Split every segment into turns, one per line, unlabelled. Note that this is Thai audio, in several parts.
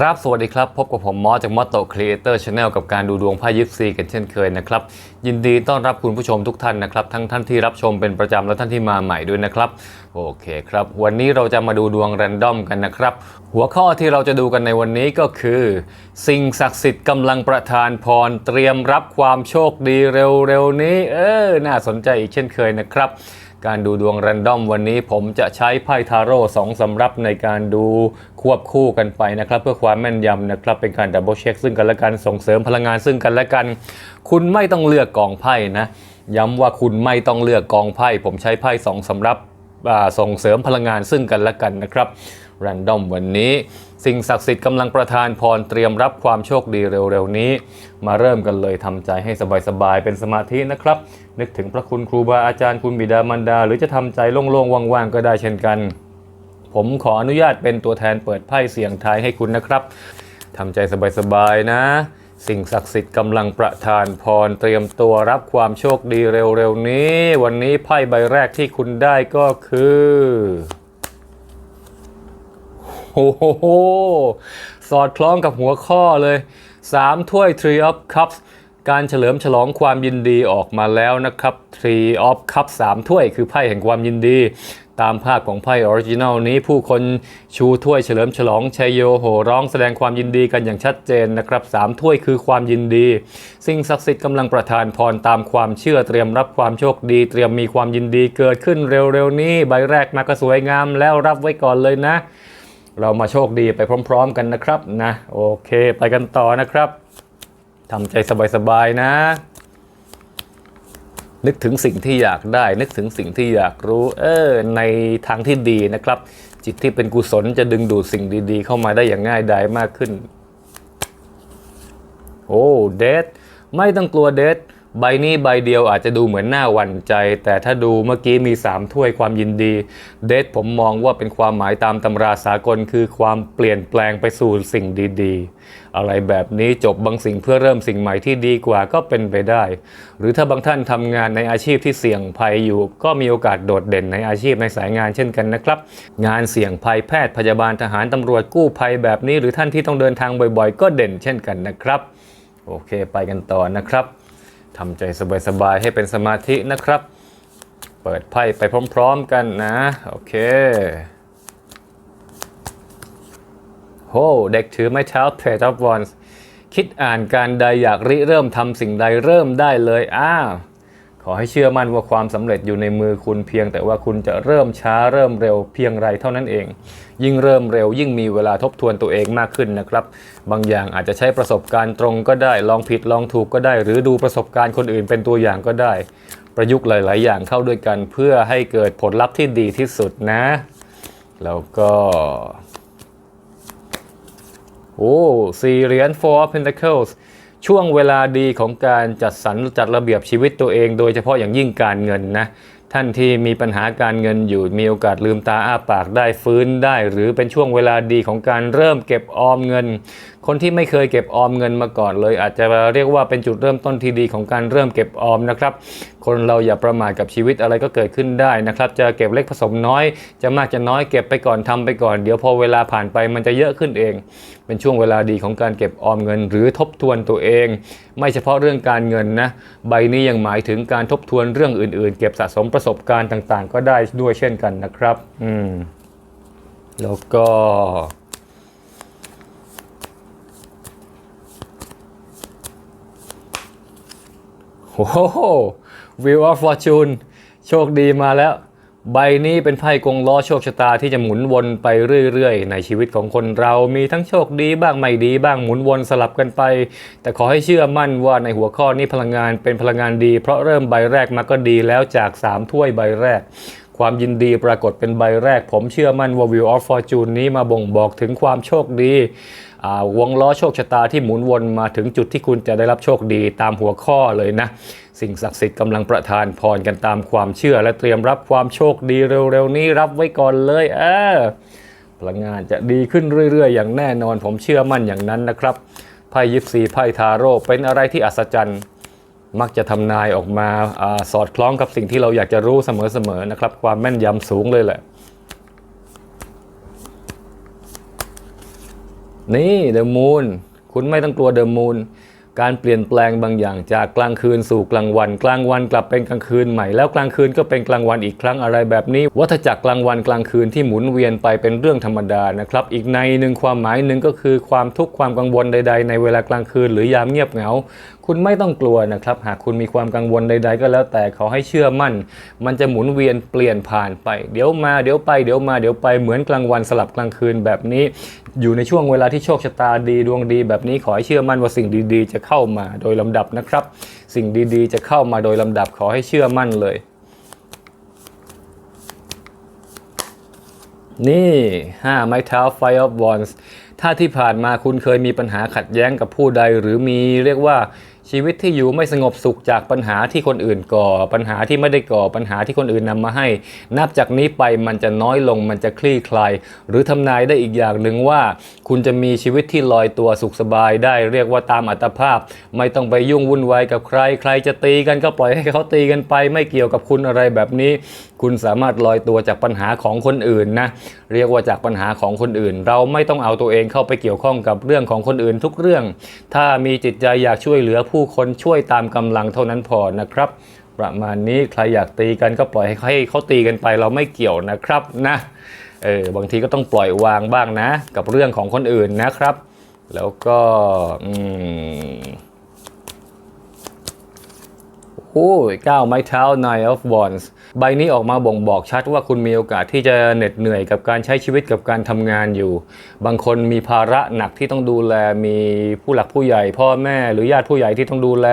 ครับ สวัสดีครับ พบกับผมมอสจากมอสโตครีเอเตอร์ชาแนลกับการดูดวงไพ่ยิปซีกันเช่นเคยนะครับ ยินดีต้อนรับคุณผู้ชมทุกท่านนะครับ ทั้งท่านที่รับชมเป็นประจำและท่านที่มาใหม่ด้วยนะครับ โอเคครับ วันนี้เราจะมาดูดวงแรนดอมกันนะครับ หัวข้อที่เราจะดูกันในวันนี้ก็คือ สิ่งศักดิ์สิทธิ์กำลังประทานพรเตรียมรับความโชคดีเร็วๆนี้ เออน่าสนใจอีกเช่นเคยนะครับ การดูดวงแรนดอมวันนี้ผมจะใช้ไพ่ทาโร่สองสำรับในการดูควบคู่กันไปนะครับ เพื่อความแม่นยำนะครับ เป็นการดับเบิลเช็คซึ่งกันและกันส่งเสริมพลังงานซึ่งกันและกัน คุณไม่ต้องเลือกกองไพ่นะ ย้ำว่าคุณไม่ต้องเลือกกองไพ่ ผมใช้ไพ่สองสำรับส่งเสริมพลังงานซึ่งกันและกันนะครับแรนดอมวันนี้ สิ่งศักดิ์สิทธิ์กำลังประทานพรเตรียมรับความโชคดีเร็วๆนี้ มาเริ่มกันเลยทำใจให้สบายๆเป็นสมาธินะครับ นึกถึงพระคุณครูบาอาจารย์คุณบิดามารดา หรือจะทำใจโล่งๆว่างๆก็ได้เช่นกัน ผมขออนุญาตเป็นตัวแทนเปิดไพ่เสียงทายให้คุณนะครับทำใจสบายๆนะ สิ่งศักดิ์สิทธิ์กำลังประทานพรเตรียมตัวรับความโชคดีเร็วๆนี้ วันนี้ไพ่ใบแรกที่คุณได้ก็คือ โอ้โห สอดคล้องกับหัวข้อเลย 3 ถ้วย Tree of Cups การเฉลิมฉลองความยินดีออกมาแล้วนะครับ Tree of Cups 3 ถ้วยคือไพ่แห่งความยินดี ตามภาพของไพ่ออริจินัลนี้ผู้คนชูถ้วยเฉลิมฉลองชัยโยโหร้องแสดงความยินดีกันอย่างชัดเจนนะครับสามถ้วยคือความยินดี สิ่งศักดิ์สิทธิ์กำลังประทานพรตามความเชื่อเตรียมรับความโชคดี เตรียมมีความยินดีเกิดขึ้นเร็วๆนี้ ใบแรกมาก็สวยงามแล้วรับไว้ก่อนเลยนะ เรามาโชคดีไปพร้อม ๆ กันนะครับนะโอเคไปกันต่อนะครับทำใจสบายๆนะ นึกถึงสิ่งที่อยากได้ นึกถึงสิ่งที่อยากรู้ เออในทางที่ดีนะครับ จิตที่เป็นกุศลจะดึงดูดสิ่งดีๆ เข้ามาได้อย่างง่ายดายมากขึ้น โอ้เดทไม่ต้องกลัวเดท ใบนี้ใบเดียวอาจจะดูเหมือนหน้าหวั่นใจ แต่ถ้าดูเมื่อกี้มี 3 ถ้วยความยินดี เดทผมมองว่าเป็นความหมายตามตำราสากลคือความเปลี่ยนแปลงไปสู่สิ่งดีๆ อะไรแบบนี้จบบางสิ่งเพื่อเริ่มสิ่งใหม่ที่ดีกว่าก็เป็นไปได้ หรือถ้าบางท่านทำงานในอาชีพที่เสี่ยงภัยอยู่ ก็มีโอกาสโดดเด่นในอาชีพในสายงานเช่นกันนะครับ งานเสี่ยงภัยแพทย์พยาบาลทหารตำรวจกู้ภัยแบบนี้ หรือท่านที่ต้องเดินทางบ่อยๆ ก็เด่นเช่นกันนะครับ โอเค ไปกันต่อนะครับ ทำใจสบายๆให้เป็นสมาธินะครับ เปิดไพ่ไปพร้อมๆกันนะ โอเคโหเด็กถือไม้เท้า Page of Wands คิดอ่านการใดอยากริเริ่มทำสิ่งใดเริ่มได้เลยอ้าวขอให้เชื่อมั่นว่าความสำเร็จอยู่ในมือคุณเพียงแต่ว่าคุณจะเริ่มช้าเริ่มเร็วเพียงไรเท่านั้นเอง ยิ่งเริ่มเร็ว ยิ่งมีเวลาทบทวนตัวเองมากขึ้นนะครับ บางอย่างอาจจะใช้ประสบการณ์ตรงก็ได้ ลองผิดลองถูกก็ได้ หรือดูประสบการณ์คนอื่นเป็นตัวอย่างก็ได้ ประยุกต์หลาย ๆ อย่างเข้าด้วยกันเพื่อให้เกิดผลลัพธ์ที่ดีที่สุดนะ แล้วก็โอ้สี่เหรียญ Four of Pentacles ช่วงเวลาดีของการจัดสรรจัดระเบียบชีวิตตัวเอง โดยเฉพาะอย่างยิ่งการเงินนะ ท่านที่มีปัญหาการเงินอยู่มีโอกาสลืมตาอ้าปากได้ฟื้นได้ หรือเป็นช่วงเวลาดีของการเริ่มเก็บออมเงิน คนที่ไม่เคยเก็บออมเงินมาก่อนเลย อาจจะเรียกว่าเป็นจุดเริ่มต้นที่ดีของการเริ่มเก็บออมนะครับ คนเราอย่าประมาทกับชีวิตอะไรก็เกิดขึ้นได้นะครับ จะเก็บเล็กผสมน้อย จะมากจะน้อยเก็บไปก่อนทำไปก่อน เดี๋ยวพอเวลาผ่านไปมันจะเยอะขึ้นเอง เป็นช่วงเวลาดีของการเก็บออมเงิน หรือทบทวนตัวเอง ไม่เฉพาะเรื่องการเงินนะ ใบนี้ยังหมายถึงการทบทวนเรื่องอื่น ๆ เก็บสะสมประสบการณ์ต่างๆ ก็ได้ด้วยเช่นกันนะครับ อืม แล้วก็ โอ้โห Wheel of Fortune โชคดีมาแล้ว ใบนี้เป็นไพ่กงล้อโชคชะตาที่จะหมุนวนไปเรื่อยๆ ในชีวิตของคนเรามีทั้งโชคดีบ้างไม่ดีบ้างหมุนวนสลับกันไป แต่ขอให้เชื่อมั่นว่าในหัวข้อนี้พลังงานเป็นพลังงานดี เพราะเริ่มใบแรกมาก็ดีแล้วจาก 3 ถ้วยใบแรกความยินดีปรากฏเป็นใบแรก ผมเชื่อมั่นว่า Wheel of Fortune นี้มาบ่งบอกถึงความโชคดี วงล้อโชคชะตาที่หมุนวนมาถึงจุดที่คุณจะได้รับโชคดีตามหัวข้อเลยนะ สิ่งศักดิ์สิทธิ์กำลังประทานพรกันตามความเชื่อ และเตรียมรับความโชคดีเร็วๆนี้รับไว้ก่อนเลยเออพลังงานจะดีขึ้นเรื่อยๆ อย่างแน่นอนผมเชื่อมั่นอย่างนั้นนะครับไพ่ยิปซีไพ่ทาโร่เป็นอะไรที่อัศจรรย์มักจะทำนายออกมาอาสอดคล้องกับสิ่งที่เราอยากจะรู้เสมอๆนะครับ ความแม่นยำสูงเลยแหละ นี่เดอะมูนคุณไม่ต้องกลัวเดอะมูนการเปลี่ยนแปลงบางอย่างจากกลางคืนสู่กลางวัน กลางวันกลับเป็นกลางคืนใหม่แล้วกลางคืนก็เป็นกลางวันอีกครั้งอะไรแบบนี้ วัฏจักรกลางวันกลางคืนที่หมุนเวียนไปเป็นเรื่องธรรมดานะครับ อีกในหนึ่งความหมายหนึ่งก็คือความทุกข์ความกังวลใด ๆ ในเวลากลางคืนหรือยามเงียบเหงา คุณไม่ต้องกลัวนะครับ หากคุณมีความกังวลใด ๆ ก็แล้วแต่ขอให้เชื่อมั่น มันจะหมุนเวียนเปลี่ยนผ่านไป เดี๋ยวมาเดี๋ยวไปเดี๋ยวมาเดี๋ยวไปเหมือนกลางวันสลับกลางคืนแบบนี้ อยู่ในช่วงเวลาที่โชคชะตาดีดวงดี แบบนี้ขอให้เชื่อมั่นว่าสิ่งดีๆ จะเข้ามาโดยลำดับนะครับ สิ่งดีๆ จะเข้ามาโดยลำดับขอให้เชื่อมั่นเลย นี่5ไม้เท้า Fire of Wands ถ้าที่ผ่านมาคุณเคยมีปัญหาขัดแย้งกับผู้ใด หรือมีเรียกว่า ชีวิตที่อยู่ไม่สงบสุขจากปัญหาที่คนอื่นก่อ ปัญหาที่ไม่ได้ก่อปัญหาที่คนอื่นนำมาให้ นับจากนี้ไปมันจะน้อยลงมันจะคลี่คลายหรือทำนายได้อีกอย่างหนึ่งว่า คุณจะมีชีวิตที่ลอยตัวสุขสบายได้ เรียกว่าตามอัตภาพ ไม่ต้องไปยุ่งวุ่นวายกับใคร ใครจะตีกันก็ปล่อยให้เขาตีกันไป ไม่เกี่ยวกับคุณอะไรแบบนี้ คุณสามารถลอยตัวจากปัญหาของคนอื่นนะเรียกว่าจากปัญหาของคนอื่น เราไม่ต้องเอาตัวเองเข้าไปเกี่ยวข้องกับเรื่องของคนอื่นทุกเรื่อง ถ้ามีจิตใจอยากช่วยเหลือผูู้้คนช่วยตามกำลังเท่านั้นพอนะครับ ประมาณนี้ใครอยากตีกันก็ปล่อยให้เขาตีกันไปเราไม่เกี่ยวนะครับนะเออบางทีก็ต้องปล่อยวางบ้างนะ กับเรื่องของคนอื่นนะครับ แล้วก็อืม โอ้ยก้าวไม้เท้า Nine of Wands ใบนี้ออกมาบ่งบอกชัดว่าคุณมีโอกาสที่จะเหน็ดเหนื่อยกับการใช้ชีวิตกับการทำงานอยู่ บางคนมีภาระหนักที่ต้องดูแล มีผู้หลักผู้ใหญ่ พ่อแม่หรือญาติผู้ใหญ่ที่ต้องดูแล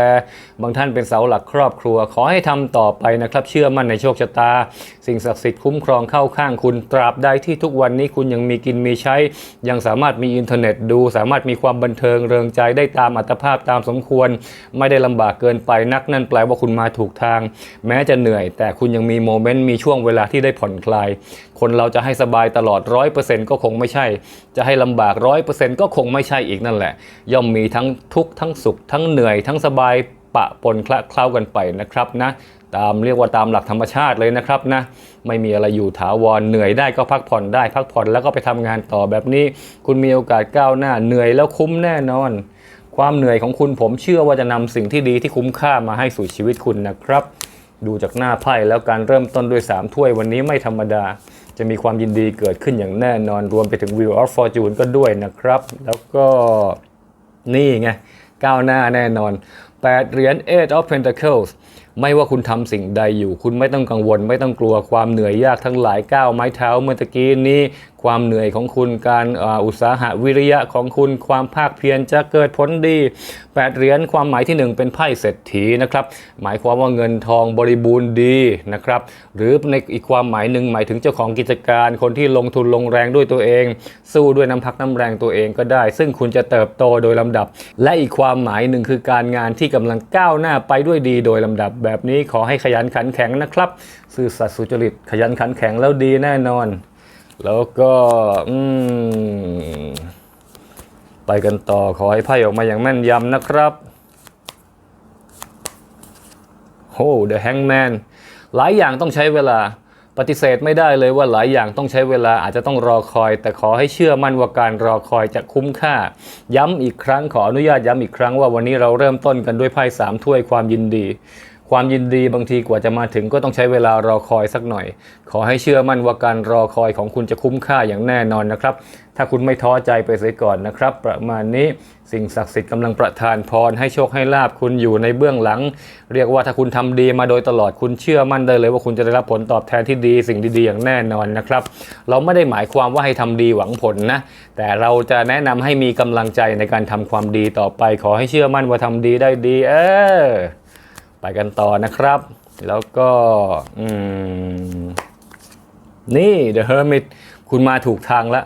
บางท่านเป็นเสาหลักครอบครัว ขอให้ทำต่อไปนะครับ เชื่อมั่นในโชคชะตา สิ่งศักดิ์สิทธิ์คุ้มครองเข้าข้างคุณตราบใดที่ทุกวันนี้คุณยังมีกินมีใช้ ยังสามารถมีอินเทอร์เน็ตดู สามารถมีความบันเทิงเริงใจได้ตามอัตภาพตามสมควร ไม่ได้ลำบากเกินไปนักนั่นแปลว่าคุณมาถูกทาง แม้จะเหนื่อย แต่คุณยังมีโมเมนต์มีช่วงเวลาที่ได้ผ่อนคลาย คนเราจะให้สบายตลอดร้อยเปอร์เซ็นต์ก็คงไม่ใช่ จะให้ลำบากร้อยเปอร์เซ็นต์ก็คงไม่ใช่อีกนั่นแหละ ย่อมมีทั้งทุกข์ทั้งสุข ทั้งเหนื่อย ทั้งสบายปะปนคละเคล้ากันไปนะครับนะตามเรียกว่าตามหลักธรรมชาติเลยนะครับนะไม่มีอะไรอยู่ถาวรเหนื่อยได้ก็พักผ่อนได้พักผ่อนแล้วก็ไปทำงานต่อแบบนี้ คุณมีโอกาสก้าวหน้าเหนื่อยแล้วคุ้มแน่นอน ความเหนื่อยของคุณผมเชื่อว่าจะนำสิ่งที่ดีที่คุ้มค่ามาให้สู่ชีวิตคุณนะครับ ดูจากหน้าไพ่แล้วการเริ่มต้นด้วย 3 ถ้วยวันนี้ไม่ธรรมดา จะมีความยินดีเกิดขึ้นอย่างแน่นอนรวมไปถึง Wheel of Fortune ก็ด้วยนะครับ แล้วก็นี่ไงก้าวหน้าแน่นอน 8 เหรียญ Eight of Pentacles ไม่ว่าคุณทำสิ่งใดอยู่ คุณไม่ต้องกังวล ไม่ต้องกลัวความเหนื่อยยากทั้งหลายก้าวไม้เท้าเมื่อตะกี้นี้ ความเหนื่อยของคุณการอาอุตสาหะวิริยะของคุณความภาคเพียรจะเกิดผลดี8เหรียญความหมายที่ 1 เป็นไพ่เศรษฐีนะครับหมายความว่าเงินทองบริบูรณ์ดีนะครับหรือในอีกความหมายหนึ่งหมายถึงเจ้าของกิจการ คนที่ลงทุนลงแรงด้วยตัวเอง สู้ด้วยน้ำพักน้ำแรงตัวเองก็ได้ ซึ่งคุณจะเติบโตโดยลำดับ และอีกความหมายหนึ่งคือการงานที่กำลังก้าวหน้าไปด้วยดีโดยลำดับแบบนี้ขอให้ขยันขันแข็งนะครับ ซื่อสัตย์สุจริต ขยันขันแข็งแล้วดีแน่นอน แล้วก็อืมไปกันต่อขอให้ไพ่ออกมาอย่างแม่นยำนะครับโอ้ The Hangman หลายอย่างต้องใช้เวลาปฏิเสธไม่ได้เลยว่าหลายอย่างต้องใช้เวลาอาจจะต้องรอคอย แต่ขอให้เชื่อมั่นว่าการรอคอยจะคุ้มค่า ย้ำอีกครั้งขออนุญาตย้ำอีกครั้งว่าวันนี้เราเริ่มต้นกันด้วยไพ่สามถ้วยความยินดี ความยินดีบางทีกว่าจะมาถึงก็ต้องใช้เวลารอคอยสักหน่อย ขอให้เชื่อมั่นว่าการรอคอยของคุณจะคุ้มค่าอย่างแน่นอนนะครับ ถ้าคุณไม่ท้อใจไปเสียก่อนนะครับ ประมาณนี้สิ่งศักดิ์สิทธิ์กำลังประทานพรให้โชคให้ลาบคุณอยู่ในเบื้องหลัง เรียกว่าถ้าคุณทำดีมาโดยตลอดคุณเชื่อมั่นได้เลยว่าคุณจะได้รับผลตอบแทนที่ดี สิ่งดีๆอย่างแน่นอนนะครับ เราไม่ได้หมายความว่าให้ทำดีหวังผลนะ แต่เราจะแนะนำให้มีกำลังใจในการทำความดีต่อไป ขอให้เชื่อมั่นว่าทำดีได้ดี เออ ไปกันต่อนะครับ แล้วก็อืนี่ The Hermit คุณมาถูกทางแล้ว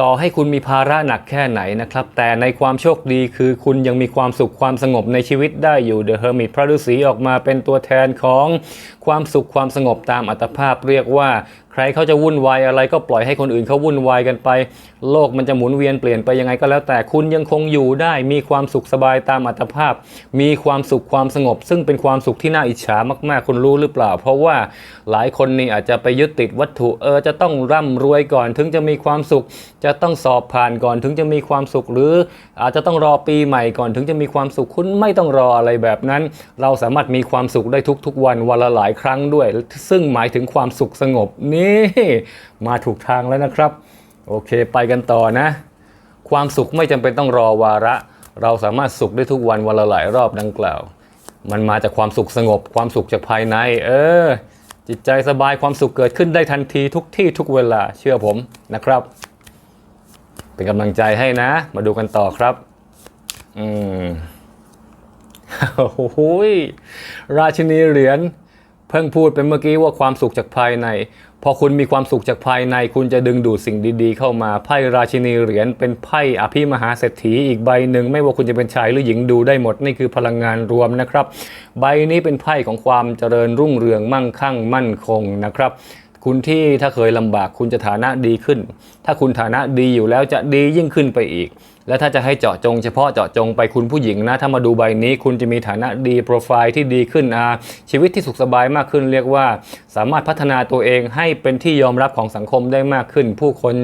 ต่อให้คุณมีภาระหนักแค่ไหนนะครับ แต่ในความโชคดีคือคุณยังมีความสุขความสงบในชีวิตได้อยู่เดอะเฮอร์มิตพระฤาษีออกมาเป็นตัวแทนของความสุขความสงบตามอัตภาพเรียกว่า ใครเขาจะวุ่นวายอะไรก็ปล่อยให้คนอื่นเขาวุ่นวายกันไป โลกมันจะหมุนเวียนเปลี่ยนไปยังไงก็แล้วแต่คุณยังคงอยู่ได้มีความสุขสบายตามอัตภาพ มีความสุขความสงบ ซึ่งเป็นความสุขที่น่าอิจฉามาก ๆ คุณรู้หรือเปล่า เพราะว่าหลายคนนี่อาจจะไปยึดติดวัตถุเออจะต้องร่ำรวยก่อน ถึงจะมีความสุข จะต้องสอบผ่านก่อนถึงจะมีความสุขหรือ อาจจะต้องรอปีใหม่ก่อนถึงจะมีความสุขคุณไม่ต้องรออะไรแบบนั้น เราสามารถมีความสุขได้ทุกๆวันวันละหลายครั้งด้วย ซึ่งหมายถึงความสุขสงบนี่มาถูกทางแล้วนะครับ โอเคไปกันต่อนะ ความสุขไม่จำเป็นต้องรอวาระ เราสามารถสุขได้ทุกวันวันละหลายรอบดังกล่าว มันมาจากความสุขสงบ ความสุขจากภายใน เออ จิตใจสบายความสุขเกิดขึ้นได้ทันทีทุกที่ทุกเวลาเชื่อผมนะครับ เป็นกำลังใจให้นะ มาดูกันต่อครับ อืมโอ้โหยราชินีเหรียญ เพิ่งพูดไปเมื่อกี้ว่าความสุขจากภายใน พอคุณมีความสุขจากภายใน คุณจะดึงดูดสิ่งดีๆ เข้ามาไพ่ราชินีเหรียญเป็นไพ่อภิมหาเศรษฐีอีกใบหนึ่งไม่ว่าคุณจะเป็นชายหรือหญิงดูได้หมดนี่คือพลังงานรวมนะครับ ใบนี้เป็นไพ่ของความเจริญรุ่งเรืองมั่งคั่งมั่นคงนะครับคุณที่ถ้าเคยลำบากคุณจะฐานะดีขึ้น ถ้าคุณฐานะดีอยู่แล้วจะดียิ่งขึ้นไปอีก และถ้าจะให้เจาะจงเฉพาะเจาะจงไปคุณผู้หญิงนะ ถ้ามาดูใบนี้คุณจะมีฐานะดีโปรไฟล์ที่ดีขึ้นอาชีวิตที่สุขสบายมากขึ้น เรียกว่า สามารถพัฒนาตัวเองให้เป็นที่ยอมรับของสังคมได้มากขึ้น ผู้คน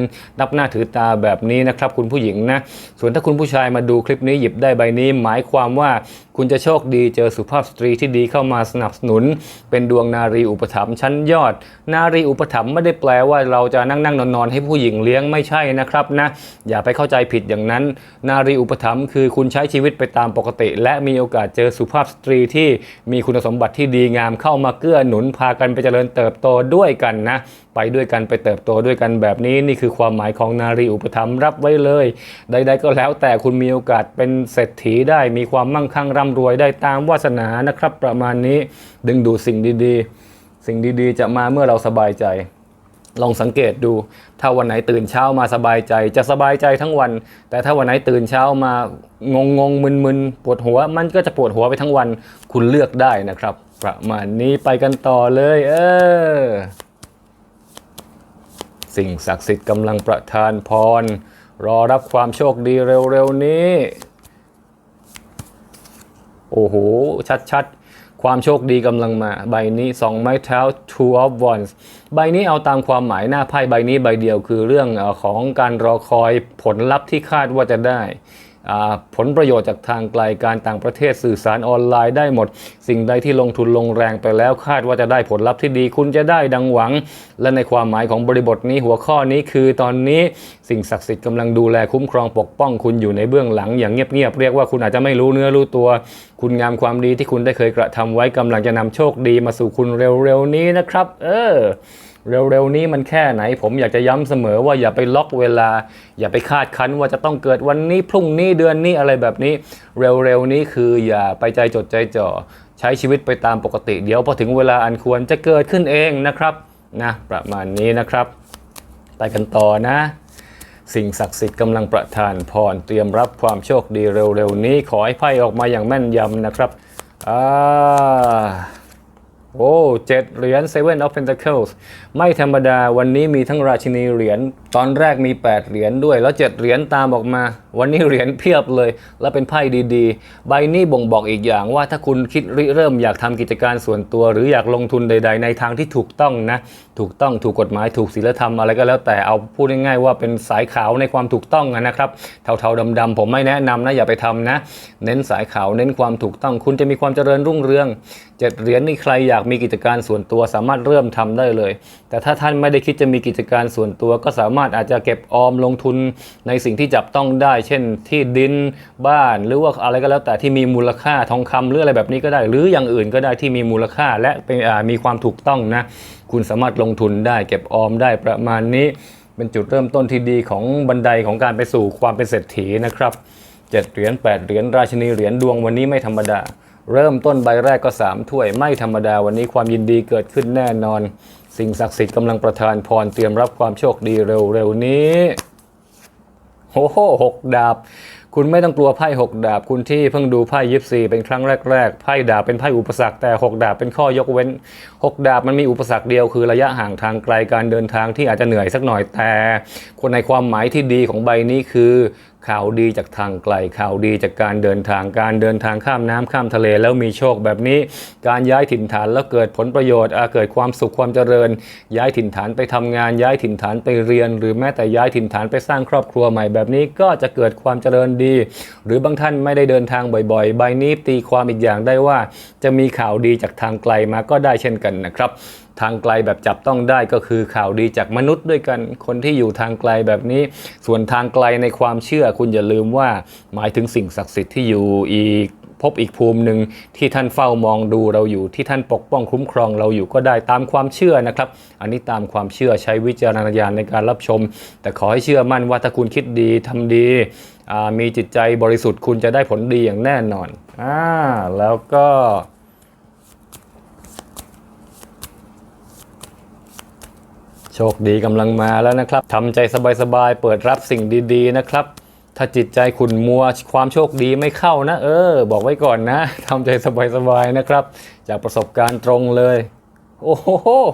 นับหน้าถือตาแบบนี้นะครับ คุณผู้หญิงนะ ส่วนถ้าคุณผู้ชายมาดูคลิปนี้หยิบได้ใบนี้ หมายความว่าคุณจะโชคดีเจอสุภาพสตรีที่ดีเข้ามาสนับสนุน เป็นดวงนารีอุปถัมภ์ชั้นยอด นารีอุปถัมภ์ไม่ได้แปลว่าเราจะนั่งนั่งนอนนอนให้ผู้หญิงเลี้ยงไม่ใช่นะครับนะอย่าไปเข้าใจผิดอย่างนั้นนารีอุปถัมภ์คือคุณใช้ชีวิตไปตามปกติ และมีโอกาสเจอสุภาพสตรีที่มีคุณสมบัติที่ดีงามเข้ามาเกื้อหนุนพากันไปเจริญเติบโตด้วยกันนะ ไปด้วยกันไปเติบโตด้วยกันแบบนี้นี่คือความหมายของนารีอุปถัมภ์รับไว้เลย ใด ๆ ก็แล้วแต่คุณมีโอกาสเป็นเศรษฐีได้มีความมั่งคั่งร่ำรวยได้ตามวาสนานะครับ ประมาณนี้ดึงดูดสิ่งดีๆ สิ่งดีๆ จะมาเมื่อเราสบายใจ ลองสังเกตดู ถ้าวันไหนตื่นเช้ามาสบายใจ จะสบายใจทั้งวัน แต่ถ้าวันไหนตื่นเช้ามางงงๆมึนๆปวดหัว มันก็จะปวดหัวไปทั้งวัน คุณเลือกได้นะครับ ประมาณนี้ไปกันต่อเลย เออ สิ่งศักดิ์สิทธิ์กำลังประทานพร รอรับความโชคดีเร็วๆนี้ โอ้โห ชัดๆ ความโชคดีกำลังมา ใบนี้ 2 ไม้เท้า two of wands ใบนี้เอาตามความหมายหน้าไพ่ใบนี้ใบเดียวคือเรื่องของการรอคอยผลลัพธ์ที่คาดว่าจะได้ ผลประโยชน์จากทางไกลการต่างประเทศสื่อสารออนไลน์ได้หมด สิ่งใดที่ลงทุนลงแรงไปแล้วคาดว่าจะได้ผลลัพธ์ที่ดีคุณจะได้ดังหวัง และในความหมายของบริบทนี้หัวข้อนี้คือตอนนี้สิ่งศักดิ์สิทธิ์กำลังดูแลคุ้มครองปกป้องคุณอยู่ในเบื้องหลังอย่างเงียบๆเรียกว่าคุณอาจจะไม่รู้เนื้อรู้ตัว คุณงามความดีที่คุณได้เคยกระทำไว้กำลังจะนำโชคดีมาสู่คุณเร็วๆนี้นะครับ เออ เร็วๆนี้มันแค่ไหน ผมอยากจะย้ำเสมอว่าอย่าไปล็อกเวลา อย่าไปคาดคั้นว่าจะต้องเกิดวันนี้พรุ่งนี้เดือนนี้อะไรแบบนี้ เร็วๆนี้คืออย่าไปใจจดใจจ่อ ใช้ชีวิตไปตามปกติ เดี๋ยวพอถึงเวลาอันควรจะเกิดขึ้นเองนะครับนะประมาณนี้นะครับ ไปกันต่อนะ สิ่งศักดิ์สิทธิ์กำลังประทานพรเตรียมรับความโชคดีเร็วๆนี้ ขอให้ไพ่ออกมาอย่างแม่นยำนะครับอ่า โอ้เจ็ดเหรียญ Seven of Pentacles ไม่ธรรมดาวันนี้มีทั้งราชินีเหรียญ ตอนแรกมี 8 เหรียญด้วย แล้ว 7 เหรียญตามออกมา วันนี้เหรียญเพียบเลย และเป็นไพ่ดีๆ ใบนี้บ่งบอกอีกอย่างว่าถ้าคุณคิดริเริ่มอยากทำกิจการส่วนตัว หรืออยากลงทุนใด ๆ ในทางที่ถูกต้องนะ ถูกต้องถูกกฎหมายถูกศีลธรรมอะไรก็แล้วแต่เอาพูดง่ายๆว่าเป็นสายขาวในความถูกต้องนะครับเทาๆดำๆผมไม่แนะนำนะอย่าไปทำนะ เน้นสายขาวเน้นความถูกต้อง คุณจะมีความเจริญรุ่งเรืองเจ็ดเหรียญนี่ใครอยากมีกิจการส่วนตัวสามารถเริ่มทำได้เลย แต่ถ้าท่านไม่ได้คิดจะมีกิจการส่วนตัวก็สามารถอาจจะเก็บออมลงทุนในสิ่งที่จับต้องได้ เช่นที่ดินบ้านหรือว่าอะไรก็แล้วแต่ที่มีมูลค่าทองคำหรืออะไรแบบนี้ก็ได้ หรืออย่างอื่นก็ได้ที่มีมูลค่าและเป็นมีความถูกต้องนะคุณสามารถลงทุนได้เก็บออมได้ประมาณนี้ เป็นจุดเริ่มต้นที่ดีของบันไดของการไปสู่ความเป็นเศรษฐีนะครับเจ็ดเหรียญแปดเหรียญราชนีเหรียญดวงวันนี้ไม่ธรรมดา เริ่มต้นใบแรกก็สามถ้วยไม่ธรรมดาวันนี้ความยินดีเกิดขึ้นแน่นอน สิ่งศักดิ์สิทธิ์กำลังประทานพรเตรียมรับความโชคดีเร็วๆนี้โอ้โหหกดาบ คุณไม่ต้องกลัวไพ่หกดาบ คุณที่เพิ่งดูไพ่ยิปซีเป็นครั้งแรกๆ ไพ่ดาบเป็นไพ่อุปสรรคแต่หกดาบเป็นข้อยกเว้นหกดาบมันมีอุปสรรคเดียวคือระยะห่างทางไกลการเดินทางที่อาจจะเหนื่อยสักหน่อยแต่ คนในความหมายที่ดีของใบนี้คือ ข่าวดีจากทางไกลข่าวดีจากการเดินทางการเดินทางข้ามน้ำข้ามทะเล แล้วมีโชคแบบนี้ การย้ายถิ่นฐานแล้วเกิดผลประโยชน์อาเกิดความสุขความเจริญ ย้ายถิ่นฐานไปทำงานย้ายถิ่นฐานไปเรียน หรือแม้แต่ย้ายถิ่นฐานไปสร้างครอบครัวใหม่แบบนี้ก็จะเกิดความเจริญดี หรือบางท่านไม่ได้เดินทางบ่อยๆ ใบนี้ตีความอีกอย่างได้ว่า จะมีข่าวดีจากทางไกลมาก็ได้เช่นกันนะครับ ทางไกลแบบจับต้องได้ก็คือข่าวดีจากมนุษย์ด้วยกันคนที่อยู่ทางไกลแบบนี้ ส่วนทางไกลในความเชื่อคุณอย่าลืมว่า หมายถึงสิ่งศักดิ์สิทธิ์ที่อยู่อีกพบอีกภูมิหนึ่งที่ท่านเฝ้ามองดูเราอยู่ที่ท่านปกป้องคุ้มครองเราอยู่ก็ได้ตามความเชื่อนะครับ อันนี้ตามความเชื่อใช้วิจารณญาณในการรับชม แต่ขอให้เชื่อมั่นว่าถ้าคุณคิดดีทำดีมีจิตใจบริสุทธิ์คุณจะได้ผลดีอย่างแน่นอนอ่าแล้วก็ โชคดีกำลังมาแล้วนะครับทำใจสบายๆ เปิดรับสิ่งดีๆนะครับ ถ้าจิตใจขุ่นมัวความโชคดีไม่เข้านะ เออ บอกไว้ก่อนนะทำใจสบายๆนะครับ จากประสบการณ์ตรงเลย โอ้โห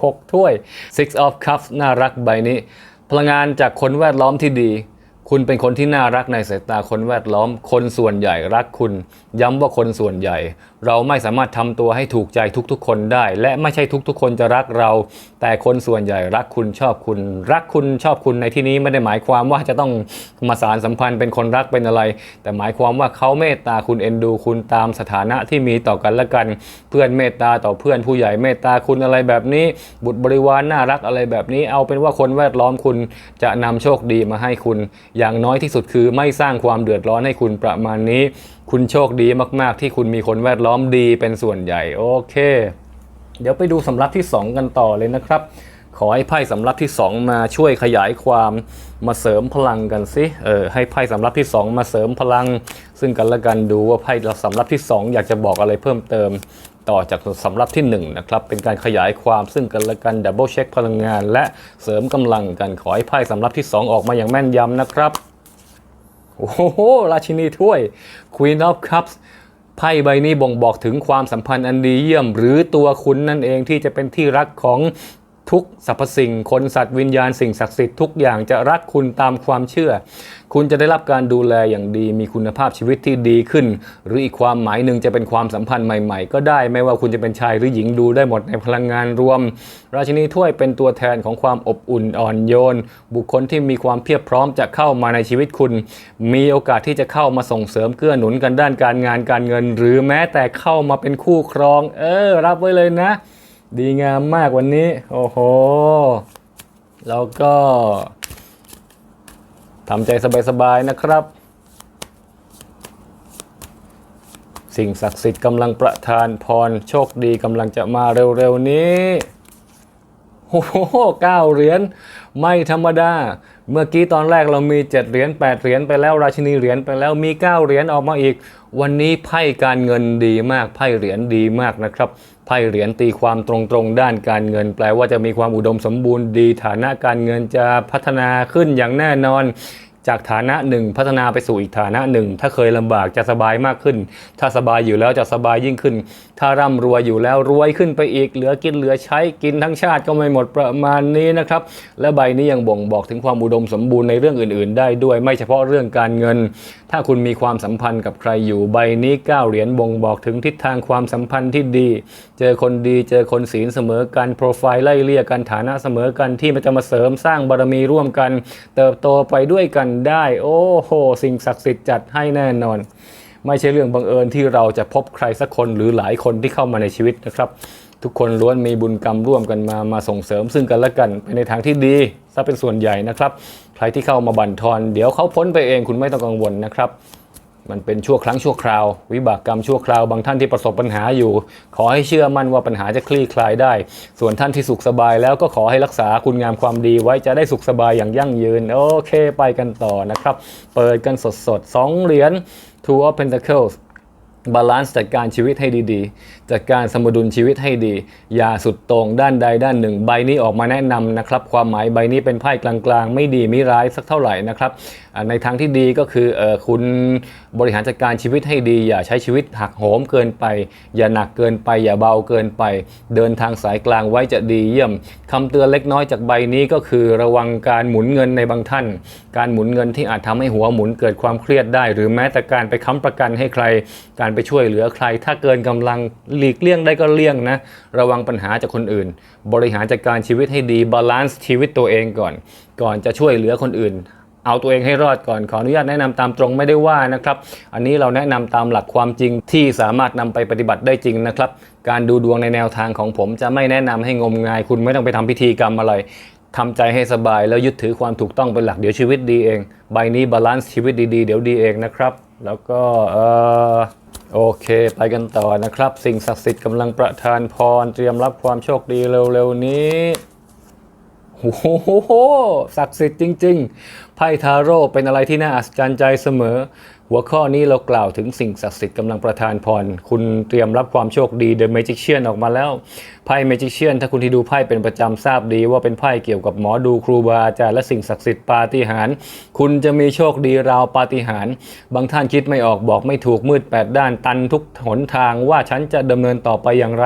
หกถ้วย Six of Cups น่ารักใบนี้ พลังงานจากคนแวดล้อมที่ดี คุณเป็นคนที่น่ารักในสายตาคนแวดล้อม คนส่วนใหญ่รักคุณ ย้ำว่าคนส่วนใหญ่เราไม่สามารถทำตัวให้ถูกใจทุกๆ คนได้ และไม่ใช่ทุกๆ คนจะรักเรา แต่คนส่วนใหญ่รักคุณชอบคุณ รักคุณชอบคุณในที่นี้ไม่ได้หมายความว่าจะต้องมาสารสัมพันธ์เป็นคนรักเป็นอะไร แต่หมายความว่าเขาเมตตาคุณเอ็นดูคุณตามสถานะที่มีต่อกันและกัน เพื่อนเมตตาต่อเพื่อนผู้ใหญ่เมตตาคุณอะไรแบบนี้ บุตรบริวารน่ารักอะไรแบบนี้ เอาเป็นว่าคนแวดล้อมคุณจะนำโชคดีมาให้คุณ อย่างน้อยที่สุดคือไม่สร้างความเดือดร้อนให้คุณประมาณนี้ คุณโชคดีมาก ๆ ที่คุณมีคนแวดล้อมดีเป็นส่วนใหญ่ โอเค เดี๋ยวไปดูสำรับที่ 2 กันต่อเลยนะครับ ขอให้ไพ่สำรับที่ 2 มาช่วยขยายความมาเสริมพลังกันสิเออให้ไพ่สำรับที่ 2 มาเสริมพลัง ซึ่งกันและกันดูว่าไพ่สำรับที่ 2 อยากจะบอกอะไรเพิ่มเติมต่อจากสำรับที่1นะครับเป็นการขยายความซึ่งกันและกันดับเบิลเช็คพลังงาน และเสริมกำลังกันขอให้ไพ่สำรับที่ 2 ออกมาอย่างแม่นยำนะครับ โอ้โห ราชินีถ้วย Queen of Cups ไพ่ใบนี้บ่งบอกถึงความสัมพันธ์อันดีเยี่ยม หรือตัวคุณนั่นเองที่จะเป็นที่รักของ ทุกสรรพสิ่ง คนสัตว์วิญญาณสิ่งศักดิ์สิทธิ์ทุกอย่างจะรักคุณตามความเชื่อ คุณจะได้รับการดูแลอย่างดี มีคุณภาพชีวิตที่ดีขึ้น หรืออีกความหมายหนึ่งจะเป็นความสัมพันธ์ใหม่ ๆ ก็ได้ไม่ว่าคุณจะเป็นชายหรือหญิงดูได้หมดในพลังงานรวม ราชินีถ้วยเป็นตัวแทนของความอบอุ่นอ่อนโยน บุคคลที่มีความเพียบพร้อมจะเข้ามาในชีวิตคุณ มีโอกาสที่จะเข้ามาส่งเสริมเกื้อหนุนกันด้านการงานการเงิน หรือแม้แต่เข้ามาเป็นคู่ครอง เออ รับไว้เลยนะ ดีงามมากวันนี้ โอ้โห แล้วก็ทำใจสบายๆนะครับ สิ่งศักดิ์สิทธิ์กำลังประทานพรโชคดีกำลังจะมาเร็วๆนี้โอ้โหเก้าเหรียญไม่ธรรมดา เมื่อกี้ตอนแรกเรามี 7 เหรียญ8เหรียญไปแล้วราชินีเหรียญไปแล้วมี 9 เหรียญออกมาอีก วันนี้ไพ่การเงินดีมากไพ่เหรียญดีมากนะครับ ไพ่เหรียญตีความตรงๆ ด้านการเงิน แปลว่าจะมีความอุดมสมบูรณ์ดี ฐานะการเงินจะพัฒนาขึ้นอย่างแน่นอน จากฐานะหนึ่งพัฒนาไปสู่อีกฐานะหนึ่ง ถ้าเคยลำบากจะสบายมากขึ้น ถ้าสบายอยู่แล้วจะสบายยิ่งขึ้น ถ้าร่ำรวยอยู่แล้วรวยขึ้นไปอีก เหลือกินเหลือใช้กินทั้งชาติก็ไม่หมดประมาณนี้นะครับ และใบนี้ยังบ่งบอกถึงความอุดมสมบูรณ์ในเรื่องอื่น ๆ ได้ด้วย ไม่เฉพาะเรื่องการเงิน ถ้าคุณมีความสัมพันธ์กับใครอยู่ใบนี้เก้าเหรียญบ่งบอกถึงทิศทางความสัมพันธ์ที่ดี เจอคนดีเจอคนศีลเสมอกันโปรไฟล์ไล่เลี่ยกันฐานะเสมอกันที่มันจะมาเสริมสร้างบารมีร่วมกัน เติบโตไปด้วยกันได้ โอ้โห สิ่งศักดิ์สิทธิ์จัดให้แน่นอน ไม่ใช่เรื่องบังเอิญที่เราจะพบใครสักคนหรือหลายคนที่เข้ามาในชีวิตนะครับ ทุกคนล้วนมีบุญกรรมร่วมกันมามาส่งเสริมซึ่งกันและกันไปในทางที่ดีซะเป็นส่วนใหญ่นะครับ ใครที่เข้ามาบั่นทอน เดี๋ยวเขาพ้นไปเองคุณไม่ต้องกังวลนะครับ มันเป็นชั่วครั้งชั่วคราว วิบากกรรมชั่วคราว บางท่านที่ประสบปัญหาอยู่ ขอให้เชื่อมั่นว่าปัญหาจะคลี่คลายได้ ส่วนท่านที่สุขสบายแล้วก็ขอให้รักษาคุณงามความดีไว้จะได้สุขสบายอย่างยั่งยืน โอเคไปกันต่อนะครับ เปิดกันสดๆสองเหรียญ Two of Pentacles บาลานซ์จัดการชีวิตให้ดีๆ จัดการสมดุลชีวิตให้ดี อย่าสุดต่งด้านใดด้านหนึ่ง ใบนี้ออกมาแนะนำนะครับ ความหมายใบนี้เป็นไพ่กลางๆ ไม่ดีไม่ร้ายสักเท่าไหร่นะครับในทางที่ดีก็คืออคุณบริหารจัดการชีวิตให้ดี อย่าใช้ชีวิตหักโหมเกินไป อย่าหนักเกินไป อย่าเบาเกินไป เดินทางสายกลางไว้จะดีเยี่ยมคำเตือนเล็กน้อยจากใบนี้ก็คือระวังการหมุนเงินในบางท่าน การหมุนเงินที่อาจทำให้หัวหมุนเกิดความเครียดได้ หรือแม้แต่การไปค้ำประกันให้ใคร การไปช่วยเหลือใคร ถ้าเกินกำลังหลีกเลี่ยงได้ก็เลี่ยงนะระวังปัญหาจากคนอื่น บริหารจัดการชีวิตให้ดีบาลานซ์ชีวิตตัวเองก่อน ก่อนจะช่วยเหลือคนอื่น เอาตัวเองให้รอดก่อนขออนุญาตแนะนำตามตรงไม่ได้ว่านะครับ อันนี้เราแนะนำตามหลักความจริงที่สามารถนำไปปฏิบัติได้จริงนะครับ การดูดวงในแนวทางของผมจะไม่แนะนำให้งมงาย คุณไม่ต้องไปทำพิธีกรรมอะไรทำใจให้สบายแล้วยึดถือความถูกต้องเป็นหลักเดี๋ยวชีวิตดีเอง ใบนี้บาลานซ์ชีวิตดีๆเดี๋ยวดีเองนะครับ แล้วก็เออโอเค ไปกันต่อนะครับ สิ่งศักดิ์สิทธิ์กำลังประทานพร เตรียมรับความโชคดีเร็วๆนี้ โอ้โหศักดิ์สิทธิ์จริง ๆ ไพ่ทาโร่เป็นอะไรที่น่าอัศจรรย์ใจเสมอ หัวข้อนี้เรากล่าวถึงสิ่งศักดิ์สิทธิ์กำลังประทานพร คุณเตรียมรับความโชคดี The Magician ออกมาแล้ว ไพ่ Magician ถ้าคุณที่ดูไพ่เป็นประจำทราบดีว่าเป็นไพ่เกี่ยวกับหมอดูครูบาอาจารย์และสิ่งศักดิ์สิทธิ์ปาฏิหาริย์คุณจะมีโชคดีราวปาฏิหาริย์บางท่านคิดไม่ออกบอกไม่ถูกมืดแปดด้านตันทุกหนทางว่าฉันจะดำเนินต่อไปอย่างไร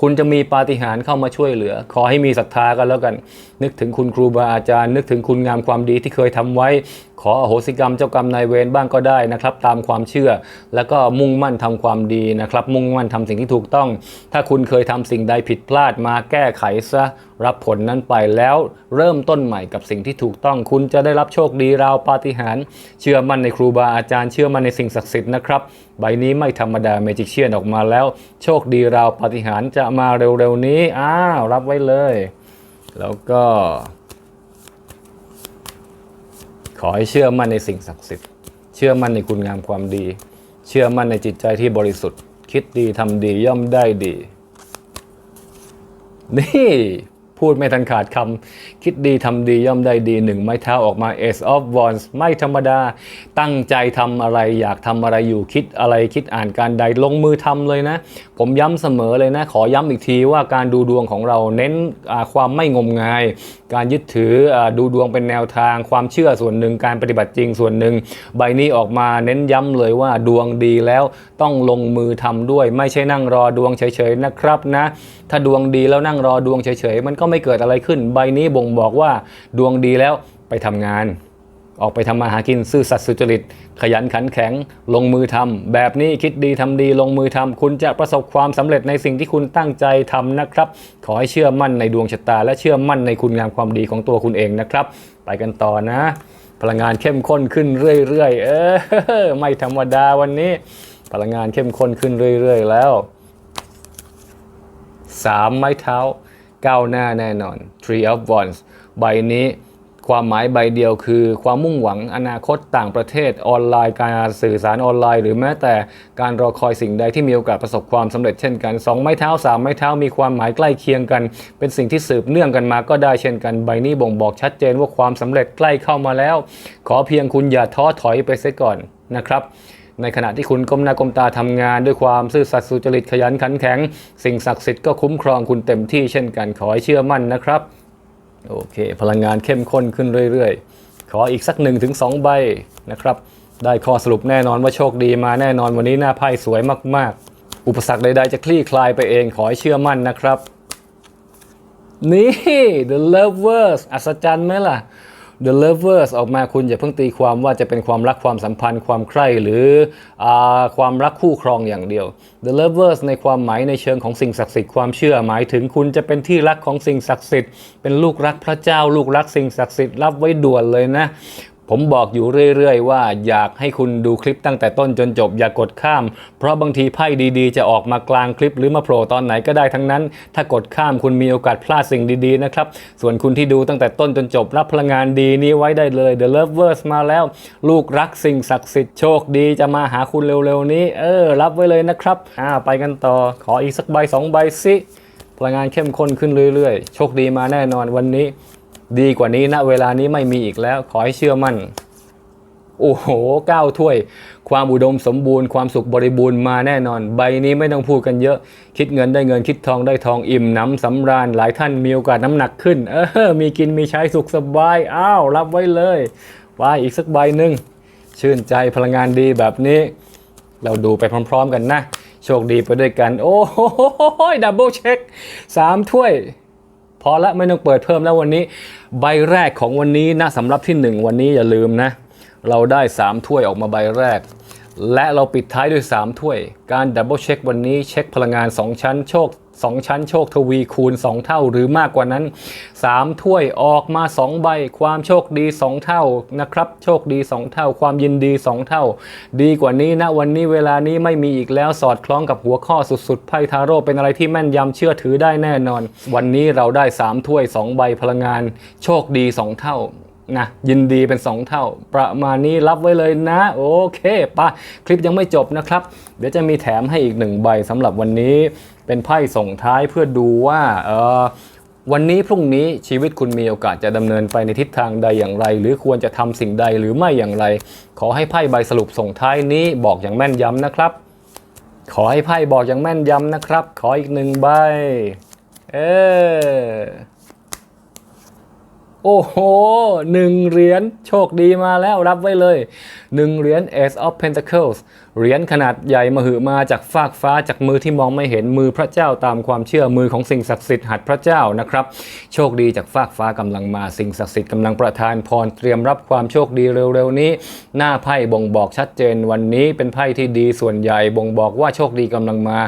คุณจะมีปาฏิหาริย์เข้ามาช่วยเหลือ ขอให้มีศรัทธากันแล้วกัน นึกถึงคุณครูบาอาจารย์ นึกถึงคุณงามความดีที่เคยทำไว้ ขออโหสิกรรมเจ้ากรรมนายเวรบ้างก็ได้นะครับตามความเชื่อ แล้วก็มุ่งมั่นทำความดีนะครับมุ่งมั่นทำสิ่งที่ถูกต้อง ถ้าคุณเคยทำสิ่งใดผิดพลาดมาแก้ไขซะ รับผลนั้นไปแล้วเริ่มต้นใหม่กับสิ่งที่ถูกต้องคุณจะได้รับโชคดีราวปาฏิหาริย์เชื่อมั่นในครูบาอาจารย์เชื่อมั่นในสิ่งศักดิ์สิทธิ์นะครับ ใบนี้ไม่ธรรมดาเมจิกเชียนออกมาแล้ว โชคดีราวปาฏิหาริย์จะมาเร็วๆนี้อ้าวรับไว้เลย แล้วก็ ขอให้เชื่อมั่นในสิ่งศักดิ์สิทธิ์เชื่อมั่นในคุณงามความดี เชื่อมั่นในจิตใจที่บริสุทธิ์ คิดดีทำดีย่อมได้ดี นี่พูดไม่ทันขาดคำคิดดีทำดีย่อมได้ดีหนึ่งไม้เท้าออกมา Ace of Wands ไม่ธรรมดา ตั้งใจทำอะไรอยากทำอะไรอยู่คิดอะไรคิดอ่านการใดลงมือทำเลยนะ ผมย้ำเสมอเลยนะ ขอย้ำอีกทีว่าการดูดวงของเราเน้นความไม่งมงาย การยึดถืออดูดวงเป็นแนวทาง ความเชื่อส่วนหนึ่งการปฏิบัติจริงส่วนหนึ่ง ใบนี้ออกมาเน้นย้ำเลยว่าดวงดีแล้ว ต้องลงมือทำด้วย ไม่ใช่นั่งรอดวงเฉยๆนะครับนะ ถ้าดวงดีแล้วนั่งรอดวงเฉยๆมันก็ไม่เกิดอะไรขึ้น ใบนี้บ่งบอกว่าดวงดีแล้วไปทำงาน ออกไปทำมาหากินซื่อสัตย์สุจริต ขยันขันแข็ง ลงมือทำแบบนี้คิดดีทำดีลงมือทำคุณจะประสบความสำเร็จในสิ่งที่คุณตั้งใจทำนะครับ ขอให้เชื่อมั่นในดวงชะตา และเชื่อมั่นในคุณงามความดีของตัวคุณเองนะครับ ไปกันต่อนะพลังงานเข้มข้นขึ้นเรื่อยๆ เออ ไม่ธรรมดาวันนี้ พลังงานเข้มข้นขึ้นเรื่อย ๆ แล้วสามไม้เท้าก้าวหน้าแน่นอน Tree of Wands ใบนี้ความหมายใบเดียวคือ ความมุ่งหวังอนาคตต่างประเทศออนไลน์การสื่อสารออนไลน์ หรือแม้แต่การรอคอยสิ่งใดที่มีโอกาสประสบความสำเร็จเช่นกันสองไม้เท้าสามไม้เท้ามีความหมายใกล้เคียงกัน เป็นสิ่งที่สืบเนื่องกันมาก็ได้เช่นกันใบนี้บ่งบอกชัดเจนว่าความสำเร็จใกล้เข้ามาแล้ว ขอเพียงคุณอย่าท้อถอยไปเสียก่อนนะครับ ในขณะที่คุณก้มหน้าก้มตาทำงาน ด้วยความซื่อสัตย์สุจริตขยันขันแข็ง สิ่งศักดิ์สิทธิ์ก็คุ้มครองคุณเต็มที่เช่นกันขอให้เชื่อมั่นนะครับ โอเค พลังงานเข้มข้นขึ้นเรื่อยๆ ขออีกสัก1นถึงสใบนะครับ ได้ข้อสรุปแน่นอนว่าโชคดีมาแน่นอนวันนี้หน้าไพ่สวยมากๆ อุปสรรคใดๆจะคลี่คลายไปเองขอให้เชื่อมั่นนะครับ นี่ The Lovers อัศจรรย์ไหมล่ะ The Lovers ออกมาคุณอย่าเพิ่งตีความว่าจะเป็นความรักความสัมพันธ์ ความใคร่หรืออความรักคู่ครองอย่างเดียว The Lovers ในความหมายในเชิงของสิ่งศักดิ์สิทธิ์ความเชื่อหมายถึงคุณจะเป็นที่รักของสิ่งศักดิ์สิทธิ์เป็นลูกรักพระเจ้า ลูกรักสิ่งศักดิ์สิทธิ์รับไว้ด่วนเลยนะ ผมบอกอยู่เรื่อยๆ ว่าอยากให้คุณดูคลิปตั้งแต่ต้นจนจบอย่ากกดข้าม เพราะบางทีไพ่ดีๆ จะออกมากลางคลิปหรือมาโผล่ตอนไหนก็ได้ทั้งนั้น ถ้ากดข้ามคุณมีโอกาสพลาดสิ่งดีๆนะครับ ส่วนคุณที่ดูตั้งแต่ต้นจนจบรับพลังงานดีนี้ไว้ได้เลย The Lovers มาแล้ว ลูกรักสิ่งศักดิ์สิทธิ์โชคดีจะมาหาคุณเร็วๆนี้ เออ รับไว้เลยนะครับอ่าไปกันต่อขออีกสักใบสองใบสิพลังงานเข้มข้นขึ้นเรื่อยๆ โชคดีมาแน่นอนวันนี้ ดีกว่านี้ณเวลานี้ไม่มีอีกแล้ว ขอให้เชื่อมั่น โอ้โหเก้าถ้วย ความอุดมสมบูรณ์ความสุขบริบูรณ์มาแน่นอน ใบนี้ไม่ต้องพูดกันเยอะ คิดเงินได้เงินคิดทองได้ทองอิ่มหน้ำสำราญ หลายท่านมีโอกาสน้ำหนักขึ้น เออ มีกินมีใช้สุขสบายอ้าวรับไว้เลยว่าอีกสักใบหนึ่งชื่นใจพลังงานดีแบบนี้ เราดูไปพร้อม ๆ กันนะ โชคดีไปด้วยกัน โอ้โหดับเบิลเช็คสามถ้วย พอละไม่ต้องเปิดเพิ่มแล้ววันนี้ ใบแรกของวันนี้นะสำหรับที่ 1 วันนี้อย่าลืมนะ เราได้ 3 ถ้วยออกมาใบแรก และเราปิดท้ายด้วย 3 ถ้วย การดับเบิลเช็ควันนี้เช็คพลังงาน 2 ชั้นโชค 2 ชั้นโชคทวีคูณ 2 เท่าหรือมากกว่านั้น 3 ถ้วยออกมา 2 ใบ ความโชคดี 2 เท่านะครับ โชคดี 2 เท่า ความยินดี 2 เท่า ดีกว่านี้นะวันนี้เวลานี้ไม่มีอีกแล้วสอดคล้องกับหัวข้อสุดๆไพ่ทาโร่เป็นอะไรที่แม่นยำเชื่อถือได้แน่นอน วันนี้เราได้ 3 ถ้วย 2 ใบพลังงาน โชคดี 2 เท่านะยินดีเป็น 2 เท่า ประมาณนี้รับไว้เลยนะ โอเคปะคลิปยังไม่จบนะครับ เดี๋ยวจะมีแถมให้อีกหนึ่งใบสำหรับวันนี้ เป็นไพ่ส่งท้ายเพื่อดูว่าเออวันนี้พรุ่งนี้ชีวิตคุณมีโอกาสจะดำเนินไปในทิศทางใดอย่างไร หรือควรจะทำสิ่งใดหรือไม่อย่างไร ขอให้ไพ่ใบสรุปส่งท้ายนี้บอกอย่างแม่นยำนะครับ ขอให้ไพ่บอกอย่างแม่นยำนะครับ ขออีกหนึ่งใบ เออโอ้โหหนึ่งเหรียญโชคดีมาแล้วรับไว้เลยหนึ่งเหรียญ Ace of Pentacles เหรียญขนาดใหญ่มหึมาจากฟากฟ้าจากมือที่มองไม่เห็นมือพระเจ้าตามความเชื่อมือของสิ่งศักดิ์สิทธิ์หัดพระเจ้านะครับ โชคดีจากฟากฟ้ากำลังมาสิ่งศักดิ์สิทธิ์กำลังประทานพรเตรียมรับความโชคดีเร็วๆนี้ หน้าไพ่บ่งบอกชัดเจนวันนี้เป็นไพ่ที่ดีส่วนใหญ่บ่งบอกว่าโชคดีกำลังมา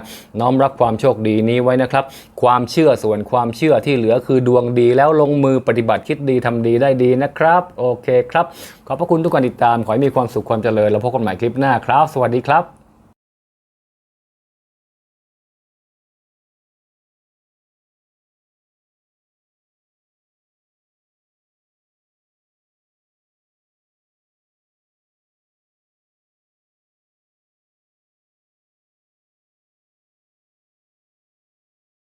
น้อมรับความโชคดีนี้ไว้นะครับ ความเชื่อส่วนความเชื่อที่เหลือคือดวงดีแล้วลงมือปฏิบัติคิดดีทำดีได้ดีนะครับ โอเคครับขอบพระคุณทุกการติดตามขอให้มีความสุขความเจริญแล้วพบกันใหม่คลิปหน้าครับสวัสดีดีครับ